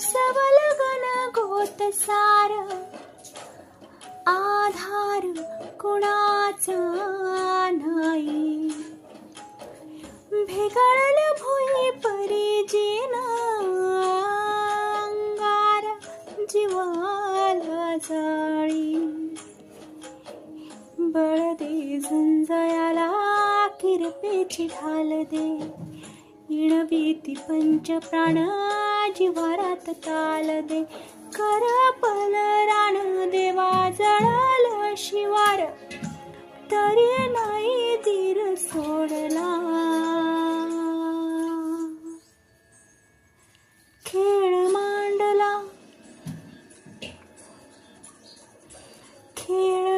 सब गण गोत सार. आधार कुणाचा नाही. भेगळल भुई परी जीन अंगार जीवाला जाळी. बळ दे झुंजयाला किरपेची ढाल दे. इणवीती पंच प्राण जीवारात ताल दे. खरपल रान देवा जळाल शिवार. तरी नाही तीर सोडला. खेळ मांडला. खेळ